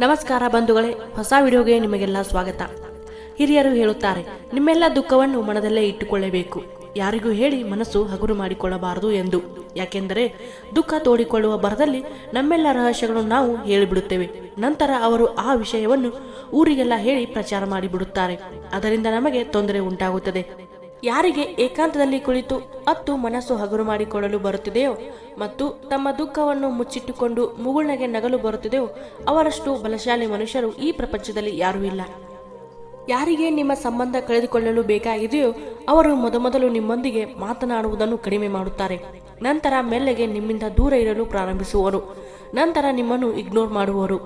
ನಮಸ್ಕಾರ ಬಂಧುಗಳೇ, ಹೊಸ ವಿಡಿಯೋಗೆ ನಿಮಗೆಲ್ಲ ಸ್ವಾಗತ. ಹಿರಿಯರು ಹೇಳುತ್ತಾರೆ, ನಿಮ್ಮೆಲ್ಲ ದುಃಖವನ್ನು ಮನದಲ್ಲೇ ಇಟ್ಟುಕೊಳ್ಳಬೇಕು. ಯಾರಿಗೂ ಹೇಳಿ ಮನಸ್ಸು ಹಗುರು ಮಾಡಿಕೊಳ್ಳಬಾರದು ಎಂದು. ಯಾಕೆಂದರೆ, ದುಃಖ ತೋಡಿಕೊಳ್ಳುವ ಬರದಲ್ಲಿ ನಮ್ಮೆಲ್ಲ ರಹಸ್ಯಗಳನ್ನು ನಾವು ಹೇಳಿಬಿಡುತ್ತೇವೆ. ನಂತರ ಅವರು ಆ ವಿಷಯವನ್ನು ಊರಿಗೆಲ್ಲ ಹೇಳಿ ಪ್ರಚಾರ ಮಾಡಿಬಿಡುತ್ತಾರೆ. ಅದರಿಂದ ನಮಗೆ ತೊಂದರೆ ಉಂಟಾಗುತ್ತದೆ. ಯಾರಿಗೆ ಏಕಾಂತದಲ್ಲಿ ಕುಳಿತು ಅತ್ತು ಮನಸ್ಸು ಹಗುರು ಮಾಡಿಕೊಳ್ಳಲು ಬರುತ್ತಿದೆಯೋ ಮತ್ತು ತಮ್ಮ ದುಃಖವನ್ನು ಮುಚ್ಚಿಟ್ಟುಕೊಂಡು ಮುಗುಳ್ನಗೆ ನಗಲು ಬರುತ್ತಿದೆಯೋ ಅವರಷ್ಟು ಬಲಶಾಲಿ ಮನುಷ್ಯರು ಈ ಪ್ರಪಂಚದಲ್ಲಿ ಯಾರೂ ಇಲ್ಲ. ಯಾರಿಗೆ ನಿಮ್ಮ ಸಂಬಂಧ ಕಳೆದುಕೊಳ್ಳಲು ಬೇಕಾಗಿದೆಯೋ ಅವರು ಮೊದಮೊದಲು ನಿಮ್ಮೊಂದಿಗೆ ಮಾತನಾಡುವುದನ್ನು ಕಡಿಮೆ ಮಾಡುತ್ತಾರೆ. ನಂತರ ಮೆಲ್ಲಗೆ ನಿಮ್ಮಿಂದ ದೂರ ಇರಲು ಪ್ರಾರಂಭಿಸುವರು. ನಂತರ ನಿಮ್ಮನ್ನು ಇಗ್ನೋರ್ ಮಾಡುವರು.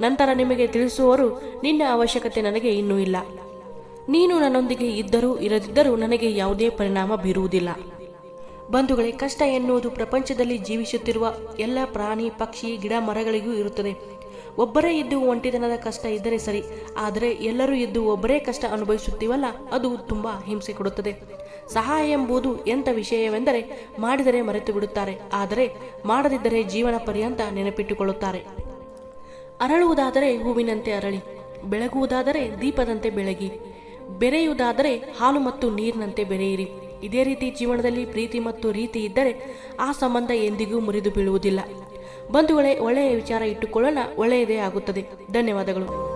ನಂತರ ನಿಮಗೆ ತಿಳಿಸುವವರು ನಿನ್ನ ಅವಶ್ಯಕತೆ ನನಗೆ ಇನ್ನೂ ಇಲ್ಲ. ನೀನು ನನ್ನೊಂದಿಗೆ ಇದ್ದರೂ ಇರದಿದ್ದರೂ ನನಗೆ ಯಾವುದೇ ಪರಿಣಾಮ ಬೀರುವುದಿಲ್ಲ. ಬಂಧುಗಳೇ, ಕಷ್ಟ ಎನ್ನುವುದು ಪ್ರಪಂಚದಲ್ಲಿ ಜೀವಿಸುತ್ತಿರುವ ಎಲ್ಲ ಪ್ರಾಣಿ, ಪಕ್ಷಿ, ಗಿಡ ಮರಗಳಿಗೂ ಇರುತ್ತದೆ. ಒಬ್ಬರೇ ಇದ್ದು ಒಂಟಿತನದ ಕಷ್ಟ ಇದ್ದರೆ ಸರಿ, ಆದರೆ ಎಲ್ಲರೂ ಇದ್ದು ಒಬ್ಬರೇ ಕಷ್ಟ ಅನುಭವಿಸುತ್ತೀವಲ್ಲ, ಅದು ತುಂಬಾ ಹಿಂಸೆ ಕೊಡುತ್ತದೆ. ಸಹಾಯ ಎಂಬುದು ಎಂಥ ವಿಷಯವೆಂದರೆ, ಮಾಡಿದರೆ ಮರೆತು ಬಿಡುತ್ತಾರೆ, ಆದರೆ ಮಾಡದಿದ್ದರೆ ಜೀವನ ಪರ್ಯಂತ ನೆನಪಿಟ್ಟುಕೊಳ್ಳುತ್ತಾರೆ. ಅರಳುವುದಾದರೆ ಹೂವಿನಂತೆ ಅರಳಿ, ಬೆಳಗುವುದಾದರೆ ದೀಪದಂತೆ ಬೆಳಗಿ ಬೆರೆಯುವುದಾದರೆ ಹಾಲು ಮತ್ತು ನೀರಿನಂತೆ ಬೆರೆಯಿರಿ. ಇದೇ ರೀತಿ ಜೀವನದಲ್ಲಿ ಪ್ರೀತಿ ಮತ್ತು ರೀತಿ ಇದ್ದರೆ ಆ ಸಂಬಂಧ ಎಂದಿಗೂ ಮುರಿದು ಬೀಳುವುದಿಲ್ಲ. ಬಂಧುಗಳೇ, ಒಳ್ಳೆಯ ವಿಚಾರ ಇಟ್ಟುಕೊಳ್ಳೋಣ, ಒಳ್ಳೆಯದೇ ಆಗುತ್ತದೆ. ಧನ್ಯವಾದಗಳು.